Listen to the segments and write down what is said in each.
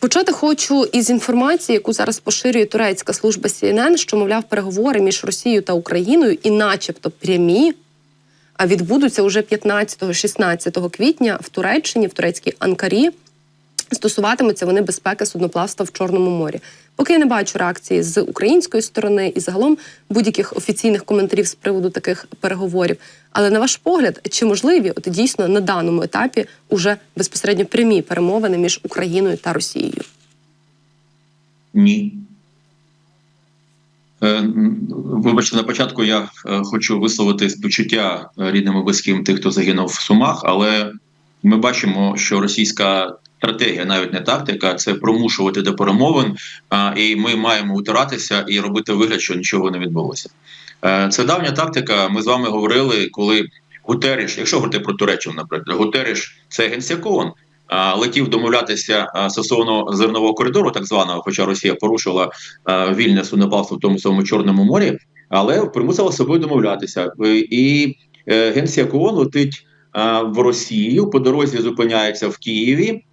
Почати хочу із інформації, яку зараз поширює турецька служба CNN, що мовляв переговори між Росією та Україною, і, начебто, прямі, а відбудуться уже 15-16 квітня в Туреччині, в турецькій Анкарі. Стосуватимуться вони безпеки судноплавства в Чорному морі. Поки я не бачу реакції з української сторони і загалом будь-яких офіційних коментарів з приводу таких переговорів. Але на ваш погляд, чи можливі от дійсно на даному етапі уже безпосередньо прямі перемовини між Україною та Росією? Ні. Е, Вибачте, на початку я е, хочу висловити співчуття е, рідним і близьким тих, хто загинув в Сумах, але ми бачимо, що російська стратегія, навіть не тактика, це промушувати до перемовин, і ми маємо утиратися і робити вигляд, що нічого не відбулося. Е, Це давня тактика. Ми з вами говорили, коли Гутеріш, якщо говорити про Туреччину, наприклад, Гутеріш це генсек летів домовлятися стосовно зернового коридору, так званого, хоча Росія порушила вільне судноплавство в тому самому Чорному морі, але примусила собою домовлятися. І е, генсек летить в Росію, по дорозі зупиняється в Києві.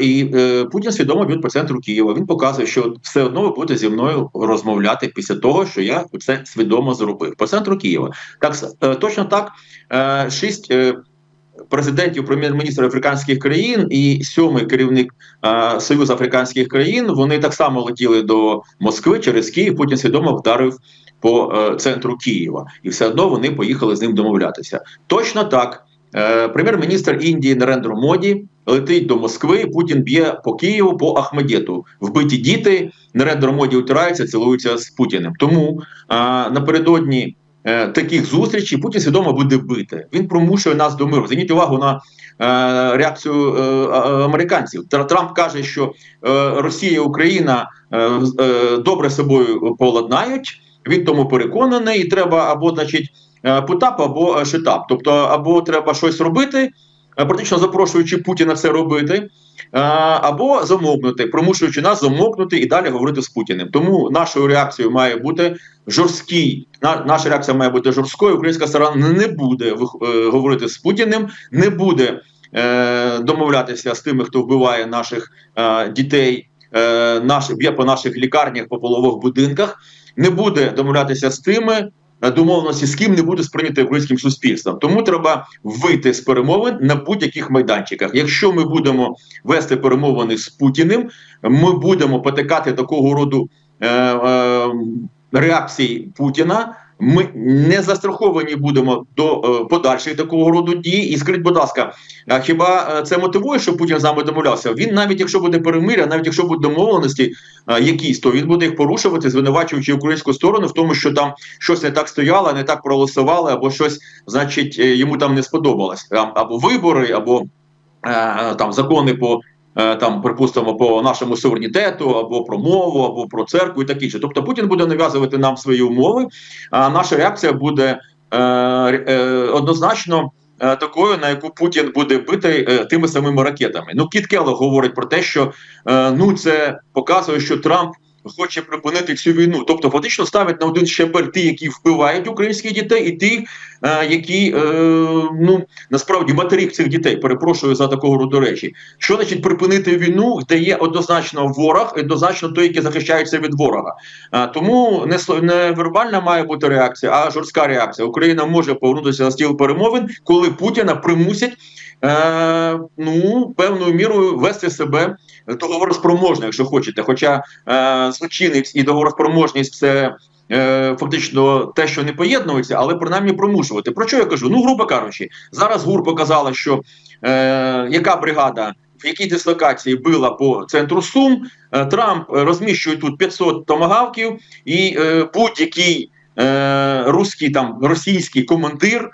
І е, Путін свідомо б'є по центру Києва. Він показує, що все одно ви будете зі мною розмовляти після того, що я це свідомо зробив по центру Києва. Так е, точно так. Е, шість президентів, прем'єр-міністрів африканських країн і сьомий керівник Союзу африканських країн. Вони так само летіли до Москви через Київ. Путін свідомо вдарив по центру Києва, і все одно вони поїхали з ним домовлятися. Точно так. Е, Прем'єр-міністр Індії Нарендро Моді летить до Москви. Путін б'є по Києву по Ахмедєту. Вбиті діти. Нарендро Моді утирається, цілуються з Путіним. Тому е, напередодні е, таких зустрічей Путін свідомо буде бити. Він примушує нас до миру. Зверніть увагу на реакцію американців. Трамп каже, що Росія і Україна добре собою поладнають. Він тому переконаний, і треба або, значить, путап, або е, шитап. Тобто, або треба щось робити, е, практично запрошуючи Путіна це робити, е, або замовкнути, примушуючи нас замовкнути і далі говорити з Путіним. Тому нашою реакцією має бути жорсткий. На, наша реакція має бути жорсткою. Українська сторона не буде е, говорити з Путіним, не буде е, домовлятися з тими, хто вбиває наших е, дітей, е, наш, б'є по наших лікарнях, по полових будинках, не буде домовлятися з тими. Е, Домовленості з ким не буде сприйняти українським суспільством, тому треба вийти з перемовин на будь-яких майданчиках. Якщо ми будемо вести перемовини з Путіним, ми будемо потикати такого роду е, е, реакцій Путіна. Ми не застраховані будемо до е, подальших такого роду дій. І скажіть, будь ласка, а хіба е, це мотивує, щоб Путін з нами домовлявся? Він навіть якщо буде перемиря, навіть якщо будуть домовленості е, якісь, то він буде їх порушувати, звинувачуючи українську сторону в тому, що там щось не так стояло, не так проголосували, або щось, значить, е, йому там не сподобалось. Там або вибори, або е, там закони по. Е, Там, припустимо, по нашому суверенітету, або про мову, або про церкву і таке інше. Тобто Путін буде нав'язувати нам свої умови, а наша реакція буде е, е, однозначно е, такою, на яку Путін буде бити е, тими самими ракетами. Ну, Кіт Келло говорить про те, що ну це показує, що Трамп хоче припинити цю війну. Тобто, фактично ставить на один щабель ті, які вбивають українських дітей, і ті, е, які е, ну насправді матері цих дітей. Перепрошую за такого роду речі. Що значить припинити війну, де є однозначно ворог, і однозначно той, який захищається від ворога. А, тому не, не вербальна має бути реакція, а жорстка реакція. Україна може повернутися на стіл перемовин, коли Путіна примусять е, ну певною мірою вести себе договороспроможно, якщо хочете. Хоча е, злочинець і договороспроможність це. е, Фактично те, що не поєднується, але принаймні примушувати. Про що я кажу? Ну, грубо кажучи, зараз ГУР показала, що е, яка бригада в якій дислокації била по центру Сум. Е, Трамп розміщує тут 500 томагавків, і е, будь-який е, руський там російський командир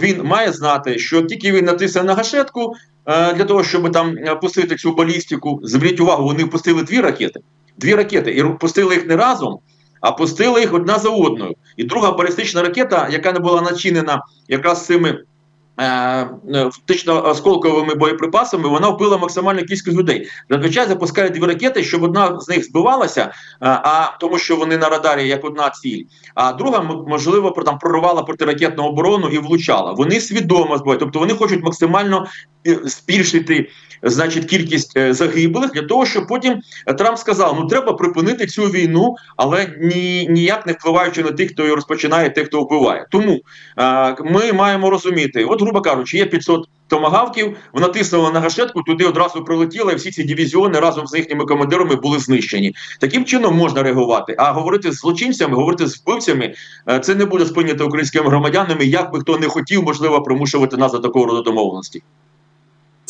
він має знати, що тільки він натисне на гашетку е, для того, щоб там е, пустити цю балістику. Зверніть увагу, вони пустили дві ракети. Дві ракети, і пустили їх не разом, а пустили їх одна за одною. І друга балістична ракета, яка не була начинена якраз цими е, е, фактично осколковими боєприпасами, вона вбила максимальну кількість людей. Зазвичай запускають дві ракети, щоб одна з них збивалася, е, а тому, що вони на радарі як одна ціль, а друга можливо там прорвала протиракетну оборону і влучала. Вони свідомо збивають, тобто вони хочуть максимально е, збільшити значить, кількість е, загиблих для того, щоб потім Трамп сказав: ну треба припинити цю війну, але ні, ніяк не впливаючи на тих, хто її розпочинає, тих, хто вбиває. Тому е, ми маємо розуміти, от, грубо кажучи, є 500 томагавків, вона тиснула на гашетку, туди одразу прилетіла, і всі ці дивізіони разом з їхніми командирами були знищені. Таким чином можна реагувати. А говорити з злочинцями, говорити з вбивцями, е, це не буде сприйнято українськими громадянами. Як би хто не хотів, можливо, примушувати нас до такого роду домовленості.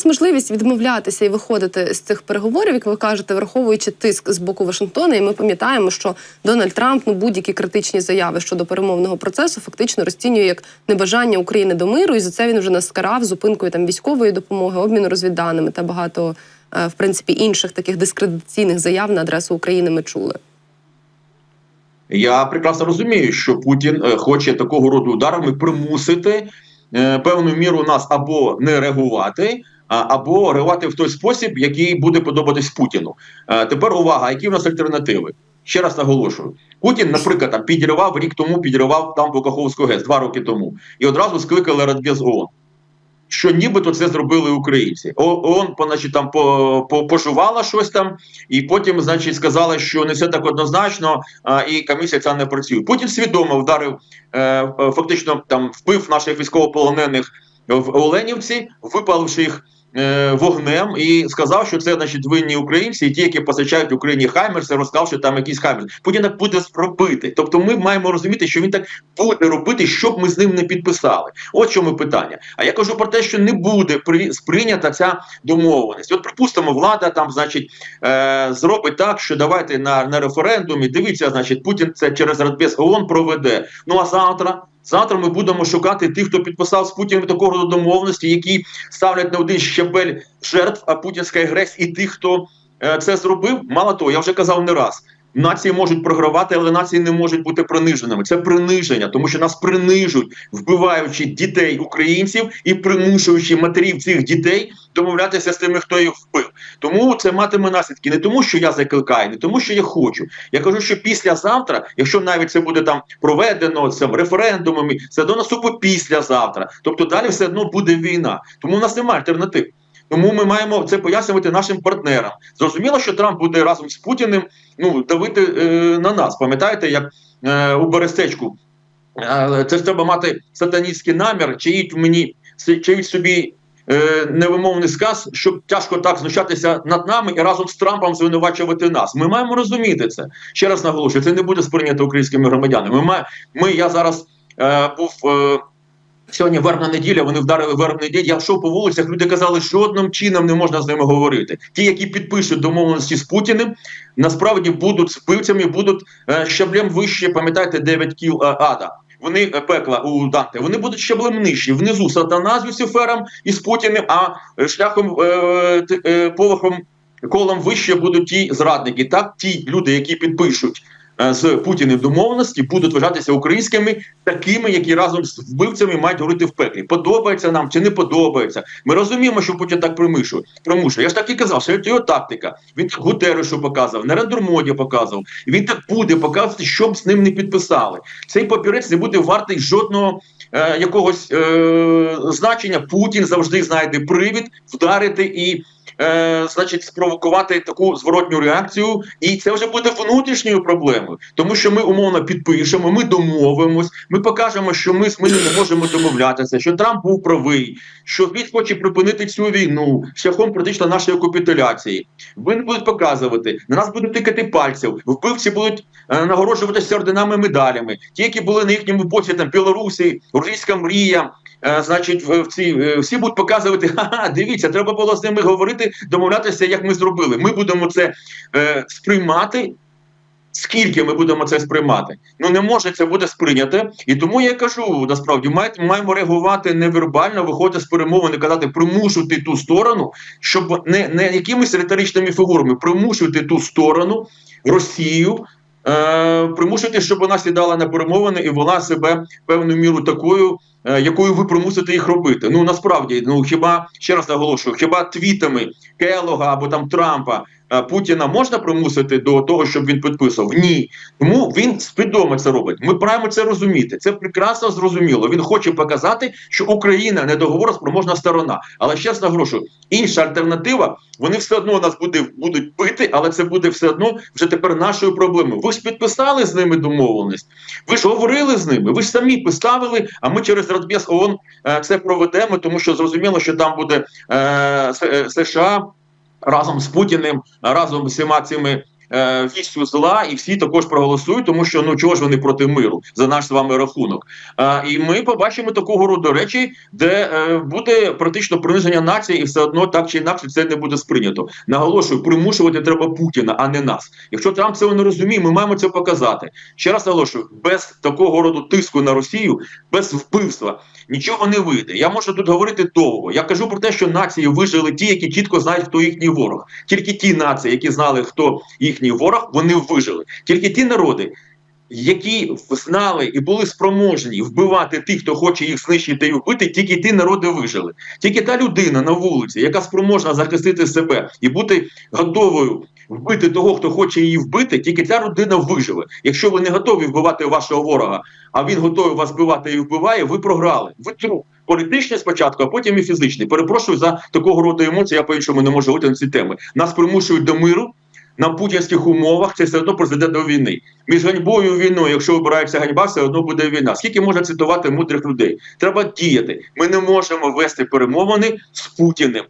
Можливість відмовлятися і виходити з цих переговорів, як ви кажете, враховуючи тиск з боку Вашингтона. І ми пам'ятаємо, що Дональд Трамп ну будь-які критичні заяви щодо перемовного процесу фактично розцінює як небажання України до миру, і за це він вже нас скарав зупинкою там військової допомоги, обміну розвідданими та багато е, в принципі інших таких дискредитаційних заяв на адресу України. Ми чули. Я прекрасно розумію, що Путін е, хоче такого роду ударами примусити е, певну міру нас або не реагувати, або реагувати в той спосіб, який буде подобатись Путіну. Тепер увага, які в нас альтернативи? Ще раз наголошую. Путін, наприклад, там підірвав рік тому, підірвав там Каховську ГЕС два роки тому, і одразу скликали Радбез ООН. Що нібито це зробили українці. ООН, по- там по, по, пожувала щось там, і потім, значить, сказала, що не все так однозначно, і комісія ця не працює. Путін свідомо вдарив, е, фактично там вбив наших військовополонених в Оленівці, випаливши їх е, вогнем, і сказав, що це значить винні українці, і ті, які постачають Україні Хаймерси, розказав, що там якісь Хаймерси. Путін так буде робити. Тобто, ми маємо розуміти, що він так буде робити, щоб ми з ним не підписали. От чому питання. А я кажу про те, що не буде сприйнята ця домовленість. От припустимо, влада там, значить, е, зробить так, що давайте на, на референдумі. Дивіться, значить, Путін це через Радбез ООН проведе. Ну а завтра. Завтра ми будемо шукати тих, хто підписав з Путіним такого роду домовленості, які ставлять на один щабель жертв а путінська агресії, і тих, хто е, це зробив. Мало того, я вже казав не раз. Нації можуть програвати, але нації не можуть бути приниженими. Це приниження, тому що нас принижують, вбиваючи дітей українців і примушуючи матерів цих дітей домовлятися з тими, хто їх вбив. Тому це матиме наслідки не тому, що я закликаю, не тому, що я хочу. Я кажу, що післязавтра, якщо навіть це буде там проведено цим референдумами, це до наступу післязавтра. Тобто далі все одно буде війна. Тому в нас немає альтернатив. Тому ми маємо це пояснювати нашим партнерам. Зрозуміло, що Трамп буде разом з Путіним ну давити е, на нас. Пам'ятаєте, як е, у Берестечку е, це треба мати сатаністський намір, чиїть мені чиїть собі. е, Невимовний сказ, щоб тяжко так знущатися над нами і разом з Трампом звинувачувати нас. Ми маємо розуміти це. Ще раз наголошую, це не буде сприйнято українськими громадянами. Ми, ми я зараз е, був е, Сьогодні вербна неділя, вони вдарили вербну неділю. Я йшов по вулицях, люди казали, що жодним чином не можна з ними говорити. Ті, які підпишуть домовленості з Путіним, насправді будуть вбивцями, будуть е, щаблем вище, пам'ятаєте, 9 кіл е, ада. Вони е, пекла у Данте, вони будуть щаблем нижчі. Внизу сатана з Люцифером і з Путіним, а е, шляхом е, е, поверхом колом вище будуть ті зрадники. Так, ті люди, які підпишуть з Путіним домовленості, будуть вважатися українськими такими, які разом з вбивцями мають говорити в пеклі. Подобається нам чи не подобається. Ми розуміємо, що Путін так примушує. примушує. Я ж так і казав, що це його тактика. Він так Гутеррешу показав, на рендермоді показував. Він так буде показувати, щоб з ним не підписали. Цей папірець не буде вартий жодного е, якогось е, значення. Путін завжди знайде привід вдарити і. Е, значить, спровокувати таку зворотню реакцію, і це вже буде внутрішньою проблемою, тому що ми умовно підпишемо, ми домовимось, ми покажемо, що ми з ним не можемо домовлятися, що Трамп був правий, що він хоче припинити цю війну шляхом практично нашої капітуляції. Вони будуть показувати, на нас будуть тикати пальців, вбивці будуть е, нагороджуватися орденами медалями. Ті, які були на їхньому боці, там Білорусі, Російська мрія. Е, Значить, в ці е, всі будуть показувати, ха-ха, дивіться, треба було з ними говорити, домовлятися, як ми зробили. Ми будемо це е, сприймати. Скільки ми будемо це сприймати? Ну не може це буде сприйняте. І тому я кажу, насправді маємо реагувати невербально, виходити з перемовини, казати, примушувати ту сторону, щоб не, не якимись риторичними фігурами, примушувати ту сторону Росію. Е, примушувати, щоб вона сідала на перемовини і вела себе певною міру такою, якою ви примусите їх робити. Ну насправді, ну хіба ще раз наголошую, хіба твітами Келога або там Трампа е, Путіна можна примусити до того, щоб він підписував? Ні. Тому він свідомо це робить. Ми маємо це розуміти. Це прекрасно зрозуміло. Він хоче показати, що Україна не договороспроможна сторона. Але ще раз інша альтернатива. Вони все одно нас буде будуть бити, але це буде все одно вже тепер нашою проблемою. Ви ж підписали з ними домовленість. Ви ж говорили з ними. Ви ж самі поставили. А ми через Радбез ООН е, це проведемо, тому що зрозуміло, що там буде е, е, США разом з Путіним, разом з всіма цими. Е, Вістю зла, і всі також проголосують, тому що ну чого ж вони проти миру за наш з вами рахунок. А, і ми побачимо такого роду речі, де е, буде практично приниження нації, і все одно так чи інакше це не буде сприйнято. Наголошую, примушувати треба Путіна, а не нас. Якщо Трамп цього не розуміє, ми маємо це показати. Ще раз наголошую, без такого роду тиску на Росію, без вбивства нічого не вийде. Я можу тут говорити довго. Я кажу про те, що нації вижили ті, які чітко знають, хто їхній ворог. Тільки ті нації, які знали, хто їхній ворог, вони вижили. Тільки ті народи. Які знали і були спроможні вбивати тих, хто хоче їх знищити і вбити, тільки ті народи вижили. Тільки та людина на вулиці, яка спроможна захистити себе і бути готовою вбити того, хто хоче її вбити, тільки ця людина виживе. Якщо ви не готові вбивати вашого ворога, а він готовий вас вбивати і вбиває, ви програли. Ви труп. Політичний спочатку, а потім і фізичний. Перепрошую за такого роду емоції. Я по-іншому не можу говорити на ці теми. Нас примушують до миру на путінських умовах. Це все одно призведе до війни. Між ганьбою і війною, якщо вибирається ганьба, все одно буде війна. Скільки можна цитувати мудрих людей? Треба діяти. Ми не можемо вести перемовини з Путіним.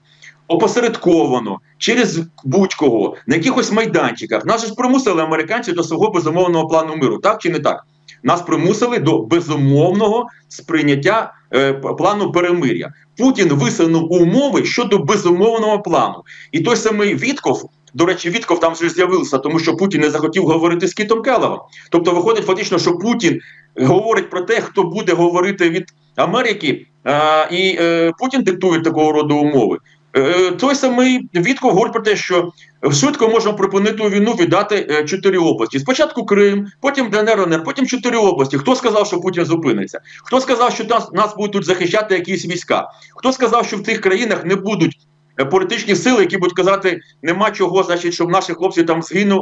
Опосередковано через будь-кого на якихось майданчиках. Нас ж примусили американці до свого безумовного плану миру, так чи не так? Нас примусили до безумовного сприйняття е, плану перемир'я. Путін висунув умови щодо безумовного плану. І той самий Вітков, до речі, Вітков там вже з'явився, тому що Путін не захотів говорити з Кітом Келлогом. Тобто виходить фактично, що Путін говорить про те, хто буде говорити від Америки, а, і е, Путін диктує такого роду умови. Е, той самий Вітков говорить про те, що швидко можна припинити війну, віддати е, чотири області. Спочатку Крим, потім ДНР, ЛНР, потім чотири області. Хто сказав, що Путін зупиниться? Хто сказав, що нас, нас будуть тут захищати якісь війська? Хто сказав, що в тих країнах не будуть е, політичні сили, які будуть казати, нема чого, значить, щоб наші хлопці там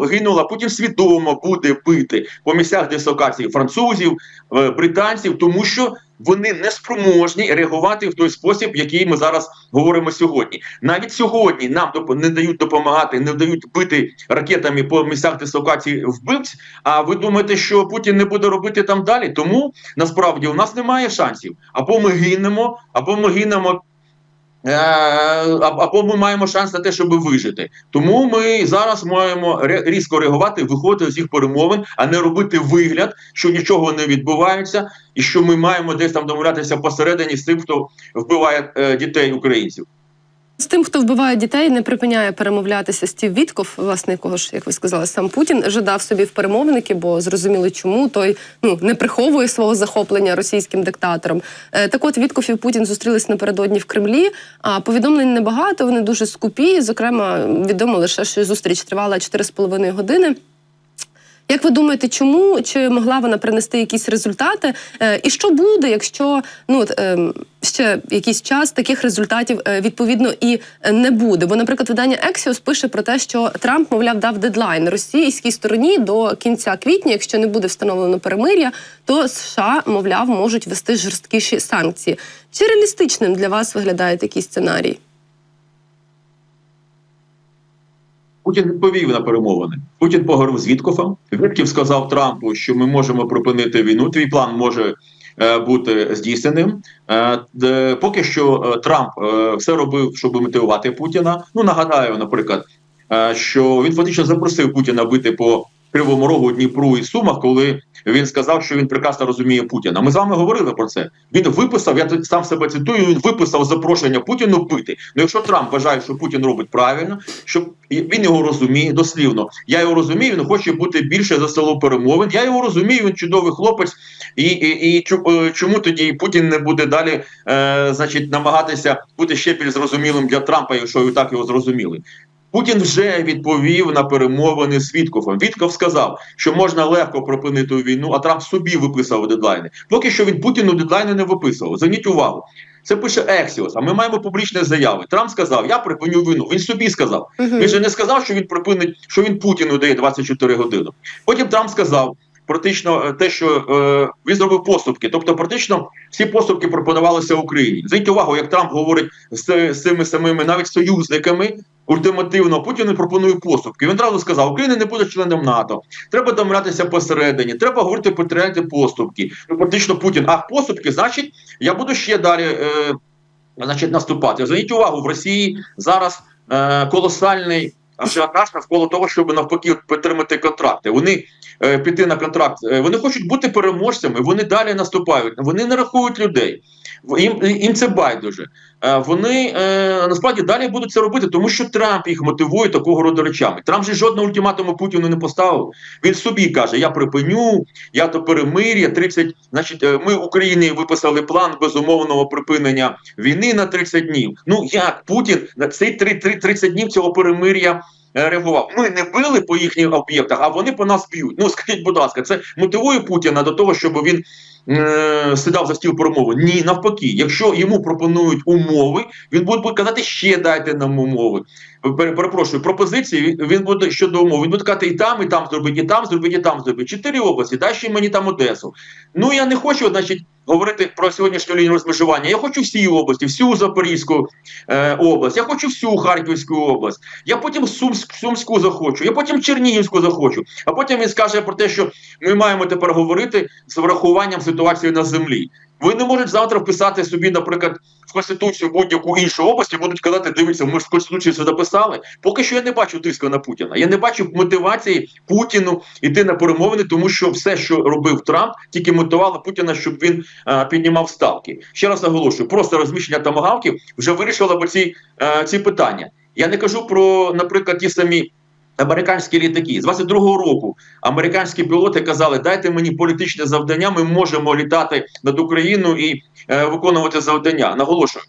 гинули, а Путін свідомо буде бити по місцях дислокації французів, е, британців, тому що вони не спроможні реагувати в той спосіб, який ми зараз говоримо сьогодні. Навіть сьогодні нам не дають допомагати, не дають бити ракетами по місцях дислокації вбивць. А ви думаєте, що Путін не буде робити там далі? Тому насправді у нас немає шансів. Або ми гинемо, або ми гинемо. Е, Або ми маємо шанс на те, щоб вижити. Тому ми зараз маємо різко реагувати, виходити з їх перемовин, а не робити вигляд, що нічого не відбувається, і що ми маємо десь там домовлятися посередині з тим, хто вбиває е, дітей українців. З тим, хто вбиває дітей, не припиняє перемовлятися Стів Вітков, власне, якого ж, як ви сказали, сам Путін жадав собі в перемовники, бо зрозуміли, чому той ну не приховує свого захоплення російським диктатором. Е, так от Вітков і Путін зустрілись напередодні в Кремлі. А повідомлень небагато, вони дуже скупі. Зокрема, відомо лише, що зустріч тривала 4,5 години. Як ви думаєте, чому чи могла вона принести якісь результати? Е, і що буде, якщо ну ем, ще якийсь час таких результатів е, відповідно і не буде? Бо, наприклад, видання Axios пише про те, що Трамп, мовляв, дав дедлайн російській стороні до кінця квітня. Якщо не буде встановлено перемир'я, то США, мовляв, можуть вести жорсткіші санкції. Чи реалістичним для вас виглядає такий сценарій? Путін відповів на перемовини. Путін поговорив з Віткофом. Вітків сказав Трампу, що ми можемо припинити війну. Твій план може е, бути здійсненим. Е, де, поки що е, Трамп е, все робив, щоб мотивувати Путіна. Ну нагадаю, наприклад, е, що він фактично запросив Путіна бити по Кривому Рогу, Дніпру і Сумах, коли він сказав, що він прекрасно розуміє Путіна. Ми з вами говорили про це. Він виписав, я тут сам себе цитую. Він виписав запрошення Путіну бити. Ну, якщо Трамп вважає, що Путін робить правильно, що він його розуміє дослівно. Я його розумію. Він хоче бути більше за село перемовин. Я його розумію. Він чудовий хлопець. І, і, і е, чому тоді Путін не буде далі, е, значить, намагатися бути ще більш зрозумілим для Трампа, якщо ви так його зрозуміли. Путін вже відповів на перемовини з Віткофом. Вітков сказав, що можна легко припинити війну, а Трамп собі виписав дедлайни. Поки що він Путіну дедлайни не виписував. Зверніть увагу. Це пише Axios, а ми маємо публічні заяви. Трамп сказав: Я припиню війну. Він собі сказав. Мгм. Він же не сказав, що він припинить, що він Путіну дає 24 години. Потім Трамп сказав практично е, те, що е, він зробив поступки. Тобто, практично всі поступки пропонувалися Україні. Зверніть увагу, як Трамп говорить з, з цими самими навіть союзниками. Ультимативно Путін пропонує поступки. Він одразу сказав, Україна не буде членом НАТО. Треба домовлятися посередині. Треба говорити про треті поступки. Ну, практично Путін. А поступки, значить, я буду ще далі. Е, значить, наступати. Зверніть увагу, в Росії зараз е, колосальний ажіотаж навколо того, щоб навпаки підтримати контракти. Вони е, піти на контракт. Е, вони хочуть бути переможцями. Вони далі наступають. Вони не рахують людей. В- Їм, їм це байдуже. Е, вони е, насправді далі будуть це робити, тому що Трамп їх мотивує такого роду речами. Трамп же жодного ультиматуму Путіну не поставив. Він собі каже: Я припиню, я то перемир'я. 30, значить, е, ми Україні виписали план безумовного припинення війни на 30 днів. Ну як Путін на цей 3, 3, 30 днів цього перемир'я реагував? Ми не били по їхніх об'єктах, а вони по нас б'ють. Ну скажіть, будь ласка, це мотивує Путіна до того, щоб він е, сідав за стіл перемови? Ні, навпаки, якщо йому пропонують умови, він буде казати, ще дайте нам умови. Пере- Перепрошую, пропозиції він- буде щодо умов. Він буде казати і там, і там зробити, і там зробити, і там зробити. Чотири області, дай ще мені там Одесу. Ну я не хочу, значить, говорити про сьогоднішню лінію розмежування. Я хочу всі області, всю Запорізьку е, область, я хочу всю Харківську область. Я потім Сумськ, Сумську захочу, я потім Чернігівську захочу. А потім він скаже про те, що ми маємо тепер говорити з врахуванням ситуації на землі. Ви не можете завтра вписати собі, наприклад, в конституцію будь-яку іншу область і будуть казати, дивіться, ми ж в конституцію це записали. Поки що я не бачу тиску на Путіна. Я не бачу мотивації Путіну йти на перемовини, тому що все, що робив Трамп, тільки мотивувало Путіна, щоб він е, піднімав ставки. Ще раз наголошую, просто розміщення тамагавків вже вирішило б ці, е, ці питання. Я не кажу про, наприклад, ті самі. Американські літаки з 22-го року американські пілоти казали: дайте мені політичне завдання. Ми можемо літати над Україною і е, виконувати завдання. Наголошую,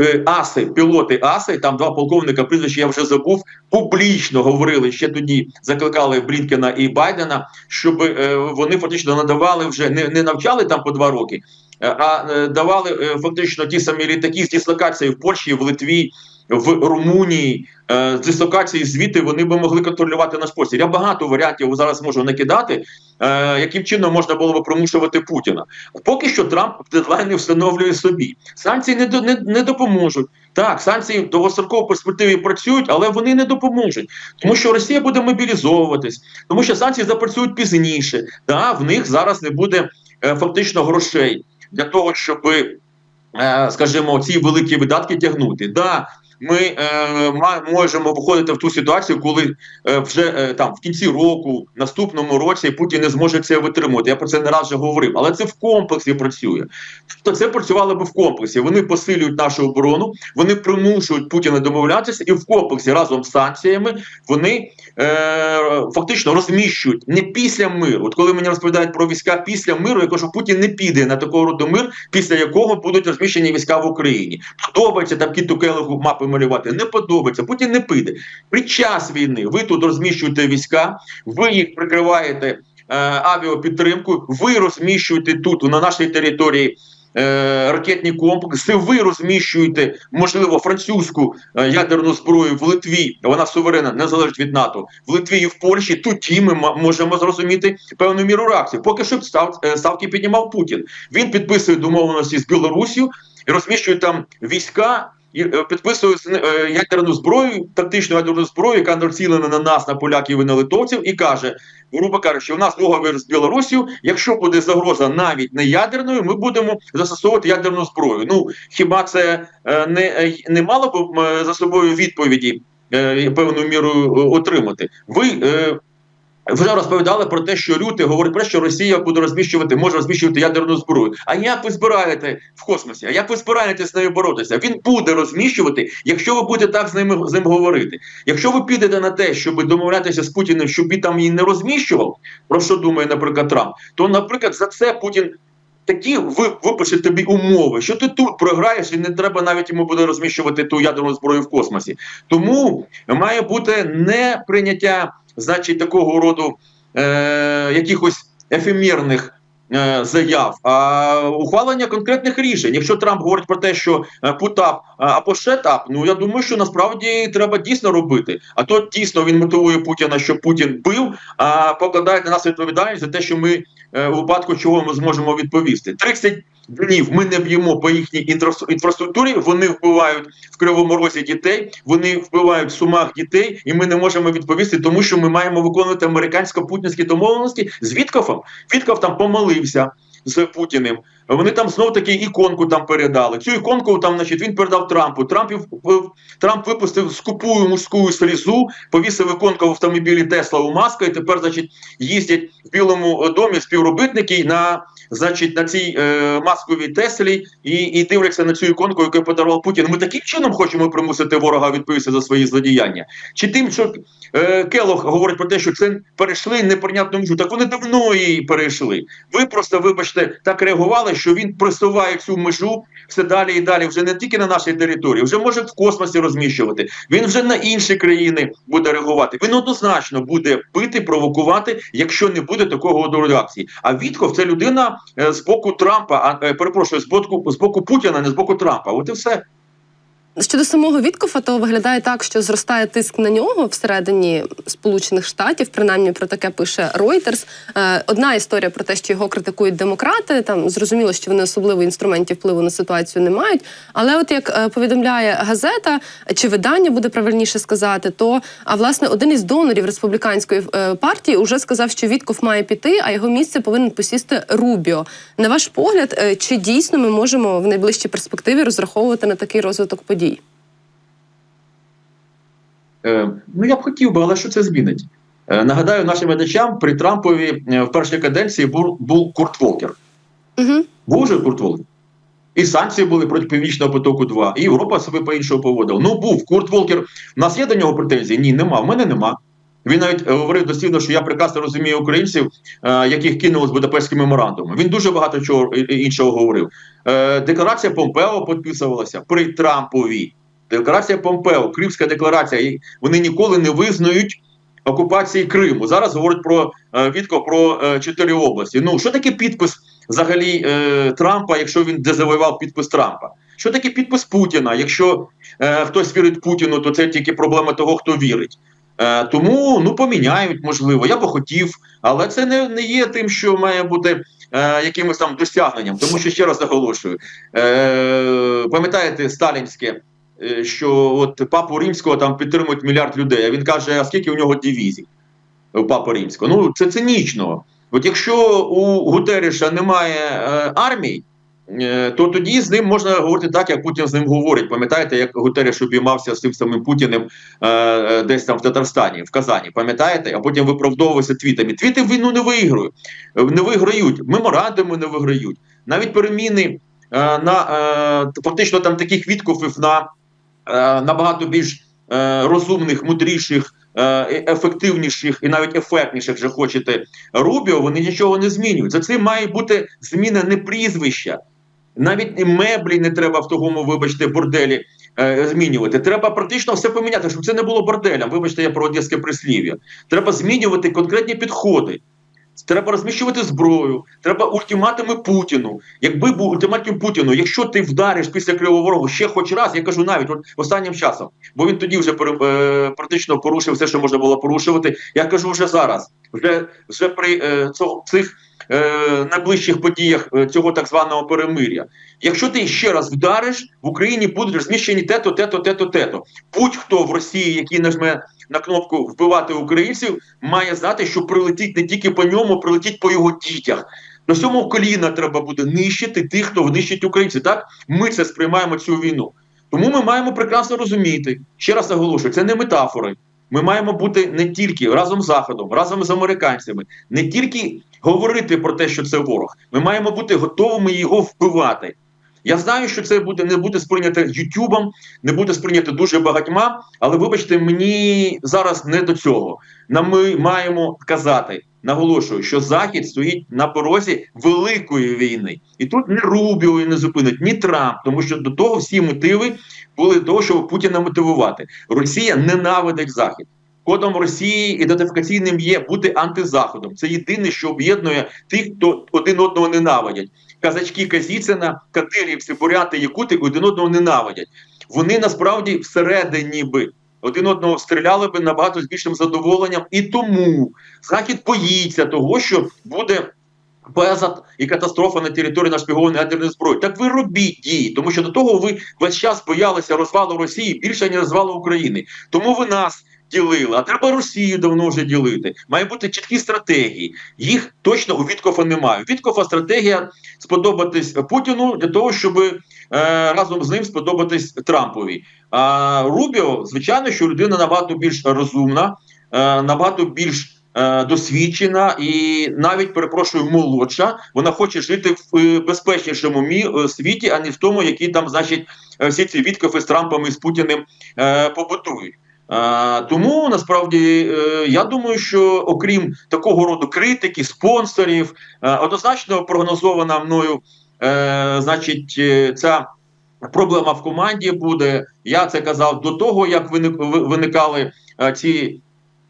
е, аси, пілоти аси, там два полковника, прізвище я вже забув, публічно говорили ще тоді, закликали Блінкена і Байдена, щоб е, вони фактично надавали вже не, не навчали там по два роки, е, а давали фактично ті самі літаки з дислокації в Польщі, в Литві. В Румунії е, з дислокації звідти вони би могли контролювати наш простір. Я багато варіантів зараз можу накидати, е, яким чином можна було би примушувати Путіна. Поки що Трамп дедлайни встановлює собі. Санкції не, не, не допоможуть. Так, санкції в довгостроковій перспективі працюють, але вони не допоможуть, тому що Росія буде мобілізовуватись, тому що санкції запрацюють пізніше. Да, в них зараз не буде е, фактично грошей для того, щоб, скажімо, ці великі видатки тягнути. Да, ми е, можемо виходити в ту ситуацію, коли е, вже е, там в кінці року, наступному році Путін не зможе це витримувати. Я про це не раз вже говорив, але це в комплексі працює. Тобто це працювало би в комплексі. Вони посилюють нашу оборону, вони примушують Путіна домовлятися, і в комплексі разом з санкціями вони е, фактично розміщують не після миру. От коли мені розповідають про війська після миру, я кажу, Путін не піде на такого роду мир, після якого будуть розміщені війська в Україні. Подобається там Кіту Келегу мапи малювати. Не подобається. Путін не піде. Під час війни ви тут розміщуєте війська, ви їх прикриваєте е, авіапідтримкою, ви розміщуєте тут на нашій території. е, Ракетні комплекси, ви розміщуєте, можливо, французьку е, ядерну зброю в Литві, вона суверенна, не залежить від НАТО, в Литві і в Польщі, тоді ми можемо зрозуміти певну міру реакції. Поки що е, ставки піднімав Путін. Він підписує домовленості з Білорусію розміщує там війська. Е, підписує е, ядерну зброю, тактичну ядерну зброю, яка націлена на нас, на поляків і на литовців, і каже, грубо кажучи, у нас договір з Білорусію. Якщо буде загроза навіть не ядерною, ми будемо застосовувати ядерну зброю. Ну хіба це е, не, не мало б за собою відповіді певною мірою отримати? Ви вже розповідали про те, що Рюти говорить про те, що Росія буде розміщувати, може розміщувати ядерну зброю. А як ви збираєте в космосі? А як ви збираєтесь з нею боротися? Він буде розміщувати, якщо ви будете так з ним з ним говорити. Якщо ви підете на те, щоб домовлятися з Путіним, щоб він там її не розміщував, про що думає, наприклад, Трамп, то, наприклад, за це Путін. Такі ви випише тобі умови, що ти тут програєш, і не треба навіть йому буде розміщувати ту ядерну зброю в космосі. Тому має бути не прийняття, значить, такого роду е, якихось ефемерних е, заяв, а ухвалення конкретних рішень. Якщо Трамп говорить про те, що е, путап або шетап, ну я думаю, що насправді треба дійсно робити. А то дійсно він мотивує Путіна, що Путін бив, а покладає на нас відповідальність за те, що ми е, у випадку чого ми зможемо відповісти. 30 днів ми не б'ємо по їхній інфраструк- інфраструктурі. Вони вбивають в кривому розі дітей, вони вбивають в сумах дітей, і ми не можемо відповісти, тому що ми маємо виконувати американсько-путінські домовленості з Віткофом. Вітков там помолився з Путіним. Вони там знов таки іконку там передали. Цю іконку там, значить, він передав Трампу. Трамп, Трамп випустив скупую мужську слізу, повісив іконку в автомобілі Тесла у Маска, і тепер, значить, їздять в Білому домі співробітники на, значить, на цій е, масковій Теслі і, і дивляться на цю іконку, яку подарував Путін. Ми таким чином хочемо примусити ворога відповісти за свої злодіяння. Чи тим, що е, Келох говорить про те, що це перейшли неприйнятну межу, так вони давно її перейшли. Ви просто, вибачте, так реагували, що він просуває цю межу все далі і далі, вже не тільки на нашій території, вже може в космосі розміщувати. Він вже на інші країни буде реагувати. Він однозначно буде бити, провокувати, якщо не буде такого роду реакції. А Вітков це людина з боку Трампа, а е, перепрошую, з боку з боку Путіна, не з боку Трампа. От і все. Щодо самого Віткофа, то виглядає так, що зростає тиск на нього всередині Сполучених Штатів. Принаймні про таке пише Reuters. Е, Одна історія про те, що його критикують демократи. Там зрозуміло, що вони особливо інструментів впливу на ситуацію не мають. Але, от як е, повідомляє газета чи видання, буде правильніше сказати, то а власне один із донорів республіканської е, партії вже сказав, що Вітков має піти, а його місце повинен посісти Рубіо. На ваш погляд, чи дійсно ми можемо в найближчій перспективі розраховувати на такий розвиток подій? Е, ну я б хотів би, але що це змінить? Е, нагадаю нашим глядачам, при Трампові е, в першій каденції був, був Курт Волкер. Угу. Був же Курт Волкер. І санкції були проти Північного потоку 2, і Європа себе по-іншому поводила. Ну, був Курт Волкер. У нас є до нього претензії? Ні, нема. В мене нема. Він навіть говорив дослівно, що я прекрасно розумію українців, яких кинули з Будапештським меморандумом. Він дуже багато чого іншого говорив. Декларація Помпео підписувалася при Трампові. Декларація Помпео, Кримська декларація. Вони ніколи не визнають окупації Криму. Зараз говорять про е, Вітко про е, чотири області. Ну що таке підпис взагалі е, Трампа, якщо він дезавоював підпис Трампа? Що таке підпис Путіна? Якщо хтось вірить Путіну, то це тільки проблема того, хто вірить. Тому ну поміняють, можливо. Я би хотів, але це не, не є тим, що має бути е, якимось там досягненням. Тому що ще раз наголошую: е, пам'ятаєте сталінське, що от папу римського там підтримують мільярд людей. А він каже: а скільки у нього дивізій? У папи римського? Ну це цинічно. От якщо у Гутеріша немає е, армії. е, То тоді з ним можна говорити так, як Путін з ним говорить. Пам'ятаєте, як Гутереш обіймався з тим самим Путіним е, е, десь там в Татарстані, в Казані, пам'ятаєте? А потім виправдовувався твітами. Твіти війну не виграють, е, не виграють, меморандуми не виграють. Навіть переміни е, на е, фактично там таких відкупів на е, набагато більш е, розумних, мудріших, е, ефективніших і навіть ефектніших, вже хочете, Рубіо, вони нічого не змінюють. За цим має бути зміна не прізвища. Навіть і меблі не треба в тому, вибачте, борделі е, змінювати. Треба практично все поміняти, щоб це не було борделем. Вибачте, я про одеське прислів'я. Треба змінювати конкретні підходи. Треба розміщувати зброю, треба ультиматуми Путіну. Якби був ультиматум Путіну, якщо ти вдариш після Кривого Рогу ще хоч раз, я кажу навіть от останнім часом, бо він тоді вже пере- е, практично порушив все, що можна було порушувати. Я кажу вже зараз, вже, вже при е, цих найближчих подіях е, цього так званого перемир'я. Якщо ти ще раз вдариш, в Україні будуть розміщені тето, тето, тето, тето. Будь-хто в Росії, який нажме на кнопку вбивати українців, має знати, що прилетить не тільки по ньому, прилетить по його дітях. На цьому коліна треба буде нищити тих, хто нищить українців. Так ми це сприймаємо цю війну. Тому ми маємо прекрасно розуміти. Ще раз наголошую, це не метафори. Ми маємо бути не тільки разом з Заходом, разом з американцями, не тільки говорити про те, що це ворог. Ми маємо бути готовими його вбивати. Я знаю, що це буде не буде сприйнято Ютубом, не буде сприйнято дуже багатьма, але вибачте, мені зараз не до цього. Нам ми маємо казати, наголошую, що Захід стоїть на порозі великої війни, і тут ні Рубіо не зупинить, ні Трамп, тому що до того всі мотиви були до того, щоб Путіна мотивувати. Росія ненавидить Захід. кодом Росії ідентифікаційним є бути антизаходом. Це єдине, що об'єднує тих, хто один одного ненавидять. Казачки Казіцина, кадирівці, буряти, якути один одного ненавидять. Вони насправді всередині би один одного стріляли би набагато з більшим задоволенням, і тому захід боїться того, що буде. Безад і катастрофа на території нашпігованої ядерної зброї. Так ви робіть дії, тому що до того ви весь час боялися розвалу Росії більше ніж розвалу України. Тому ви нас ділили. А треба Росію давно вже ділити. Має бути чіткі стратегії. Їх точно у Віткофа немає. У стратегія сподобатись Путіну для того, щоб е, разом з ним сподобатись Трампові. А Рубіо, звичайно, що людина набагато більш розумна, е, набагато більш. е, Досвідчена і навіть перепрошую молодша. Вона хоче жити в е, безпечнішому е, світі, а не в тому, які там, значить, всі ці відкофи з Трампом і з Путіним побудують. Е, тому насправді е, я думаю, що окрім такого роду критики, спонсорів, е, однозначно прогнозована мною, е, значить, е, ця проблема в команді буде. Я це казав до того, як виник, виникали е, ці.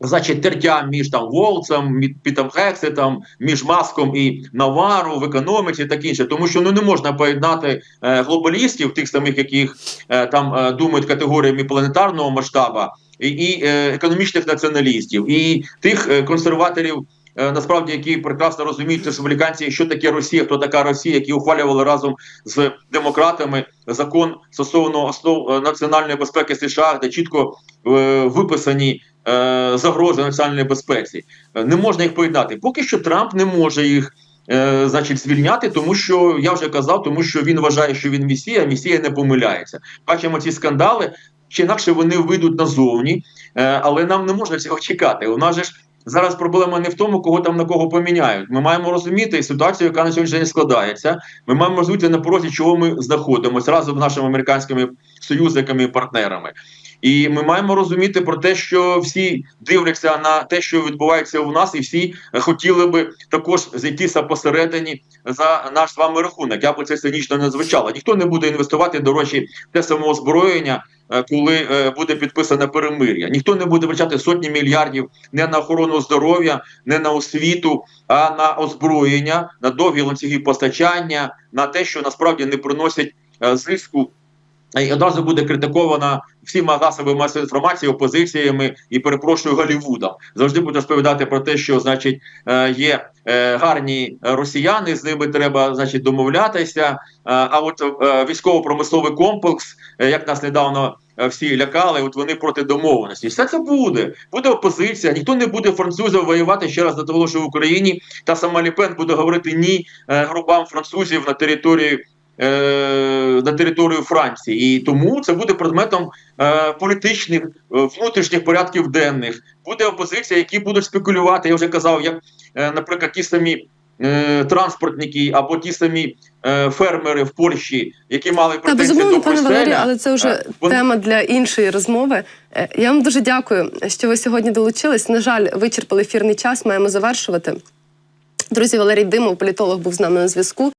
Значить, тертя між там Волцем, Пітом Хексетом, між Маском і Навару в економіці і таке інше. Тому що ну не можна поєднати е, глобалістів, тих самих, яких е, там е, думають категоріями планетарного масштабу, і, е, економічних націоналістів, і тих е, консерваторів. е, Насправді, які прекрасно розуміють, американці, що таке Росія, хто така Росія, які ухвалювали разом з демократами закон стосовно основ національної безпеки США, де чітко е, виписані е, загрози національної безпеці. Не можна їх поєднати. Поки що Трамп не може їх. е, Значить, звільняти, тому що я вже казав, тому що він вважає, що він місія, а місія не помиляється. Бачимо ці скандали, чи інакше вони вийдуть назовні, е, але нам не можна цього чекати. У нас же ж зараз проблема не в тому, кого там на кого поміняють. Ми маємо розуміти ситуацію, яка на сьогодні не складається. Ми маємо розуміти на порозі, чого ми знаходимося разом з нашими американськими союзниками і партнерами. І ми маємо розуміти про те, що всі дивляться на те, що відбувається у нас, і всі хотіли би також зайтися посередині за наш з вами рахунок. Я би це цинічно не звучало. Ніхто не буде інвестувати до речі те самоозброєння, е, коли е, буде підписане перемир'я. Ніхто не буде витрачати сотні мільярдів не на охорону здоров'я, не на освіту, а на озброєння, на довгі ланцюги постачання, на те, що насправді не приносять е, зиску. І одразу буде критикована всіма засобами масової інформації, опозиціями і перепрошую Голлівудом. Завжди буде розповідати про те, що значить е, є е, гарні росіяни, з ними треба значить домовлятися. Е, А от військово-промисловий комплекс, як нас недавно всі лякали, от вони проти домовленості. Все це буде. Буде опозиція. Ніхто не буде французів воювати ще раз до того, що в Україні та сама Ліпен буде говорити ні групам французів на території. Е, На територію Франції, і тому це буде предметом е, політичних е, внутрішніх порядків денних. Буде опозиція, які будуть спекулювати. Я вже казав, як, е, наприклад, ті самі транспортники або ті самі е, фермери в Польщі, які мали претензії безумовно, до пане. Валерію, але це вже вони- тема для іншої розмови. Я вам дуже дякую, що ви сьогодні долучились. На жаль, вичерпали ефірний час. Маємо завершувати. Друзі, Валерій Димов, політолог, був з нами на зв'язку.